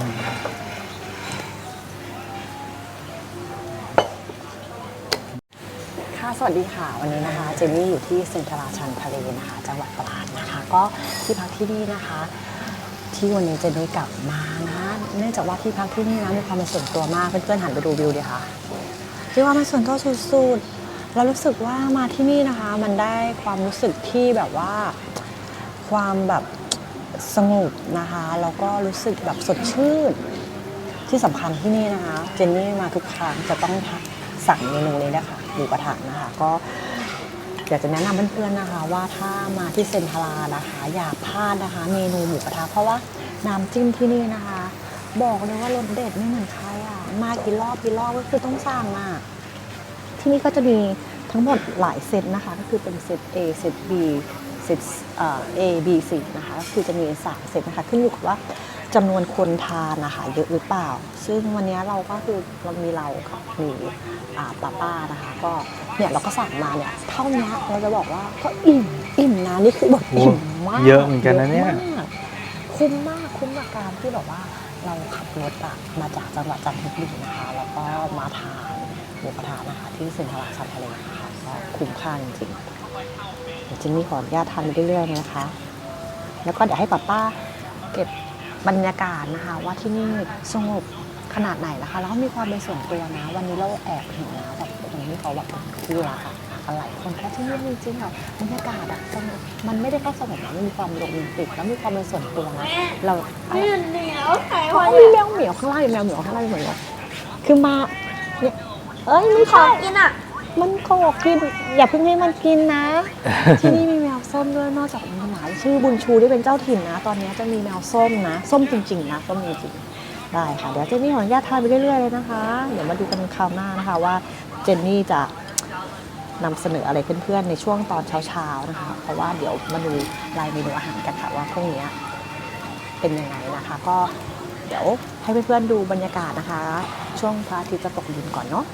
ค่ะสวัสดีค่ะ วันนี้นะคะ เจนนี่อยู่ที่เซ็นทรัลชันทะเลนะคะ จังหวัดตราดนะคะ ก็ที่พักที่นี่นะคะ ที่วันนี้เจนนี่กลับมานะ เนื่องจากว่าที่พักที่นี่นะมีความเป็นส่วนตัวมากเพื่อนๆหันไปดูวิวดิค่ะที่ว่ามันส่วนตัวสุดๆเรารู้สึกว่ามาที่นี่นะคะ มันได้ความรู้สึกที่แบบว่าความแบบ สงบนะคะแล้วก็รู้สึกแบบสดชื่น ที่สำคัญที่นี่นะคะ เจนนี่มาทุกครั้งจะต้องสั่งเมนูนี้นะคะหมูกระทะนะคะ ก็อยากจะแนะนำเพื่อนๆนะคะ ว่าถ้ามาที่เซนทรานะคะ อย่าพลาดนะคะ เมนูหมูกระทะเพราะว่าน้ำจิ้มที่นี่นะคะ บอกเลยว่ารสเด็ดไม่เหมือนใครอะมากี่รอบกี่รอบก็คือต้องสั่งอะที่นี่ก็จะมีทั้งหมดหลายเซตนะคะ ก็คือเป็นเซต A เซต B เซตเอ่อ A B C นะคะก็คือจะมีสามเซตนะคะขึ้นอยู่กับว่าจำนวนคนทานนะคะเยอะหรือเปล่า ซึ่งวันนี้เราก็คือเรามีเรากับมีอ่าป้าป้านะคะก็เนี่ยเราก็สั่งมาเนี่ยเท่านี้เราจะบอกว่าก็อิ่มอิ่มนะนี่คือแบบอิ่มมากเยอะเหมือนกันนะเนี่ยอะมากคุ้มมากคุ้มกับการที่แบบว่าเราขับรถอะมาจากจังหวัดจันทบุรีนะคะแล้วก็มาทานหมูกระทะนะคะที่เซ็นทรัลชันทะเลนะคะก็คุ้มค่าจริงๆเดี๋ยวเจนนี่ขออนุญาตทานไปเรื่อยๆนะคะ แล้วก็เดี๋ยวให้ป้าป้าเก็บบรรยากาศนะคะ ว่าที่นี่สงบขนาดไหนนะคะ แล้วก็มีความเป็นส่วนตัวนะ วันนี้เราแอบเห็นนะแบบคนที่เขาแบบที่รักอะอะไรหลายคนเพราะที่นี่จริงๆอะบรรยากาศอะสงบมันไม่ได้แค่สงบนะมันมีความโรแมนติกแล้วมีความเป็นส่วนตัวนะเราไม่เหนียวไข่เพราะวันมีแมวเหมียวข้างล่างมีแมวเหมียวข้างล่างเหมือนกันคือมาเนี่ยเอ้ยไม่ขอใช่กินอะ มันโกกกินอย่าเพิ่งให้มันกินนะ ที่นี่มีแมวส้มด้วยนอกจากมีหมาชื่อบุญชูที่เป็นเจ้าถิ่นนะ ตอนนี้จะมีแมวส้มนะ ส้มจริงๆนะส้มจริงๆได้ค่ะ เดี๋ยวเจนนี่ขออนุญาตทานไปเรื่อยๆเลยนะคะ เดี๋ยวมาดูกันคราวหน้านะคะว่าเจนนี่จะนำเสนออะไรเพื่อนๆในช่วงตอนเช้าๆนะคะ เพราะว่าเดี๋ยวมาดูรายเมนูอาหารกันค่ะว่าพรุ่งนี้เป็นยังไงนะคะ ก็เดี๋ยวให้เพื่อนๆดูบรรยากาศนะคะ ช่วงพระอาทิตย์จะตกดินก่อนเนาะ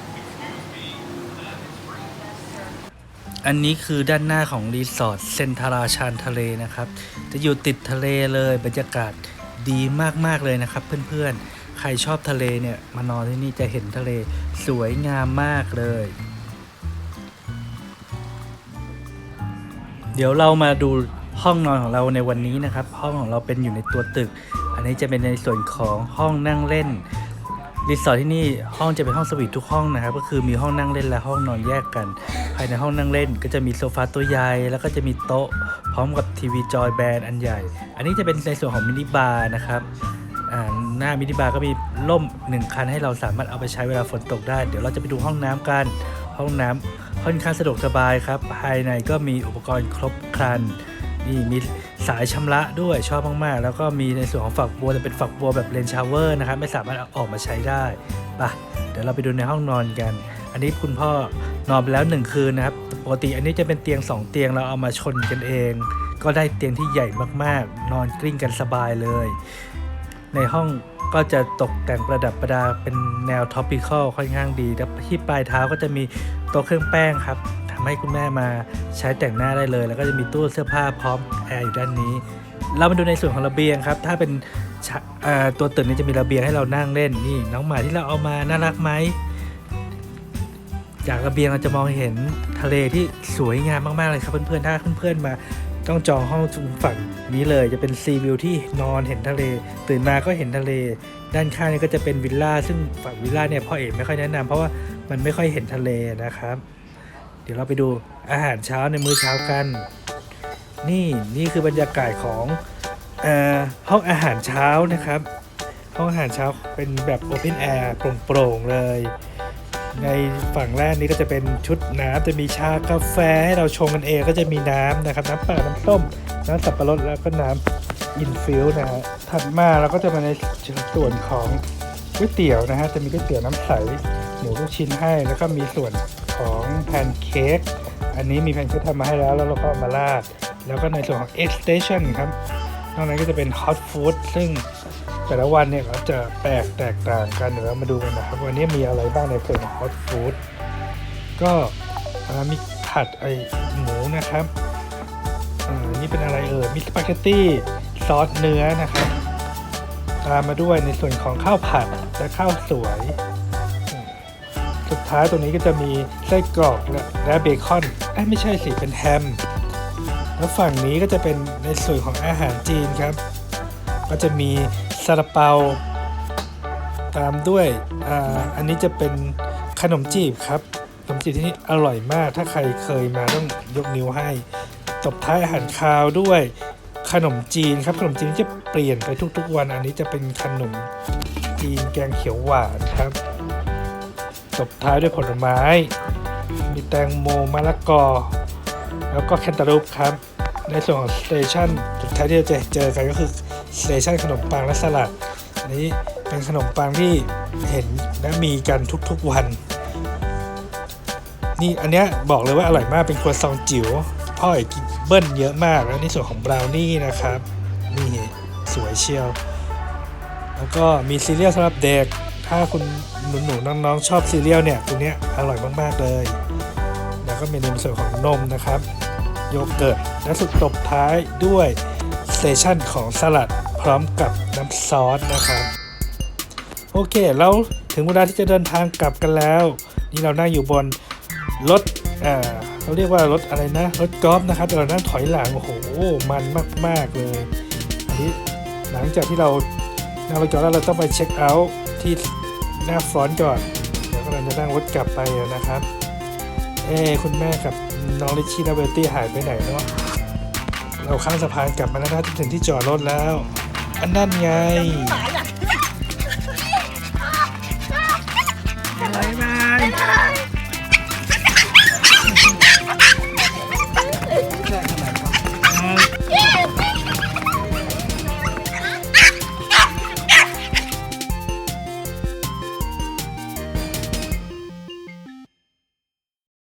อันนี้คือด้านหน้าของรีสอร์ทเซนทาราชานทะเลนะครับ จะอยู่ติดทะเลเลยบรรยากาศดีมากๆเลยนะครับ เพื่อนๆ ใครชอบทะเลเนี่ยมานอนที่นี่จะเห็นทะเลสวยงามมากเลย เดี๋ยวเรามาดูห้องนอนของเราในวันนี้นะครับ ห้องของเราเป็นอยู่ในตัวตึก อันนี้จะเป็นในส่วนของห้องนั่งเล่นรีสอร์ทที่นี่ห้องจะเป็นห้องสวีททุกห้องนะครับ ก็คือมีห้องนั่งเล่นและห้องนอนแยกกัน ภายในห้องนั่งเล่นก็จะมีโซฟาตัวใหญ่ แล้วก็จะมีโต๊ะ พร้อมกับทีวีจอยแบนอันใหญ่ อันนี้จะเป็นในส่วนของมินิบาร์นะครับอ่าหน้ามินิบาร์ก็มีร่มหนึ่งคันให้เราสามารถเอาไปใช้เวลาฝนตกได้ เดี๋ยวเราจะไปดูห้องน้ำกัน ห้องน้ำค่อนข้างสะดวกสบายครับ ภายในก็มีอุปกรณ์ครบครัน นี่มีสายชำระด้วยชอบมากๆ แล้วก็มีในส่วนของฝักบัวแต่เป็นฝักบัวแบบเลนชาวเวอร์นะครับ ไม่สามารถเอาออกมาใช้ได้ปะเดี๋ยวเราไปดูในห้องนอนกัน อันนี้คุณพ่อ นอนไปแล้วหนึ่งคืนนะครับปกติอันนี้จะเป็นเตียง 2 เตียงเราเอามาชนกันเอง ก็ได้เตียงที่ใหญ่มากๆ นอนกลิ้งกันสบายเลย ในห้องก็จะตกแต่งประดับประดาเป็นแนวท็อปปิคอลค่อนข้างดีแล้วที่ปลายเท้าก็จะมีโต๊ะเครื่องแป้งครับทำให้คุณแม่มาใช้แต่งหน้าได้เลย แล้วก็จะมีตู้เสื้อผ้าพร้อมแอร์อยู่ด้านนี้ เรามาดูในส่วนของระเบียงครับ ถ้าเป็นตัวตึกนี้จะมีระเบียงให้เรานั่งเล่นนี่น้องหมาที่เราเอามาน่ารักไหม จากระเบียงเราจะมองเห็นทะเลที่สวยงามมากๆเลยครับเพื่อนๆ ถ้าเพื่อนๆมาต้องจองห้องตรงฝั่งนี้เลยจะเป็นซีวิวที่นอนเห็นทะเล ตื่นมาก็เห็นทะเล ด้านข้างนี่ก็จะเป็นวิลล่าซึ่งฝั่งวิลล่าเนี่ยพ่อเอกไม่ค่อยแนะนำเพราะว่ามันไม่ค่อยเห็นทะเลนะครับ เดี๋ยวเราไปดูอาหารเช้าในมื้อเช้ากัน นี่นี่คือบรรยากาศของอห้องอาหารเช้านะครับ ห้องอาหารเช้าเป็นแบบโอเพนแอร์โปร่งๆเลย ในฝั่งแรกนี้ก็จะเป็นชุดน้ำจะมีชากาแฟให้เราชงกันเองก็จะมีน้ำนะครับ น้ำเปล่าน้ำส้ม น้ำสับปะรดแล้วก็น้ำอินฟิลนะฮะถัดมาเราก็จะมาในส่วนของก๋วยเตี๋ยวนะฮะจะมีก๋วยเตี๋ยวน้ำใสหมูลูกชิ้นให้ แล้วก็มีส่วนของแพนเค้กอันนี้มีแพนเค้กทำมาให้แล้วแล้วเราก็มาราดแล้วก็ในส่วนของ X Station ครับนอกนั้นก็จะเป็นฮอตฟู้ดซึ่ง แต่ละวันเนี่ยก็จะแปลกแตกต่างกันเดี๋ยวเรามาดูกันนะครับวันนี้มีอะไรบ้างในส่วนของฮอตฟู้ดก็มีผัดไอหมูนะครับอ่านี่เป็นอะไรเอ่ยมีสปาเกตตี้ซอสเนื้อนะครับตามมาด้วยในส่วนของข้าวผัดและข้าวสวย สุดท้ายตรงนี้ก็จะมีไส้กรอกและเบคอนเอ้ไม่ใช่สิเป็นแฮมแล้วฝั่งนี้ก็จะเป็นในส่วนของอาหารจีนครับ ก็จะมี ซาลาเปา ตามด้วยออันนี้จะเป็นขนมจีบครับ ขนมจีบที่นี่อร่อยมาก ถ้าใครเคยมาต้องยกนิ้วให้ ตบท้ายอาหารคาวด้วยขนมจีนครับ ขนมจีนจะเปลี่ยนไปทุกๆ วัน อันนี้จะเป็นขนมจีนแกงเขียวหวานครับ ตบท้ายด้วยผลไม้ มีแตงโมมะละกอ แล้วก็แคนตาลูปครับ ในส่วนของสเตชันสุดท้ายที่เราจะเจอกันก็คือ สเตชันขนมปังและสลัด อันนี้เป็นขนมปังที่เห็นและมีกันทุกๆวัน นี่อันเนี้ยบอกเลยว่าอร่อยมากเป็นครัวซองจิ๋วพ่อเอกกินเบิ้ลเยอะมาก แล้วในส่วนของบราวนี่นะครับ นี่สวยเชียว แล้วก็มีซีเรียลสำหรับเด็ก ถ้าคุณหนูๆน้องๆ ชอบซีเรียลเนี่ยตัวเนี้ยอร่อยมากๆเลย แล้วก็มีในส่วนของนมนะครับ โยเกิร์ต และสุดตบท้ายด้วยสเตชันของสลัด ร้อมกับน้ำซอสนะครับ โอเคแล้วถึงเวลาที่จะเดินทางกลับกันแล้ว นี่เรานั่งอยู่บนรถอ่าเขาเรียกว่ารถอะไรนะรถกอล์ฟนะครับแต่เรานั่งถอยหลังโอ้โหมันมาก ๆ เลยอันนี้หลังจากที่เรานั่งรถกอล์ฟแล้วเราต้องไปเช็คเอาท์ที่หน้าฟรอนต์ก่อนเดี๋ยวก็เราจะนั่งรถกลับไปนะครับเอ้คุณแม่กับน้องลิชชี่และเบลตี้หายไปไหนเนาะเราข้ามสะพานกลับมาแล้วนะถึงที่จอดรถแล้ว อันนั้นไงบายบ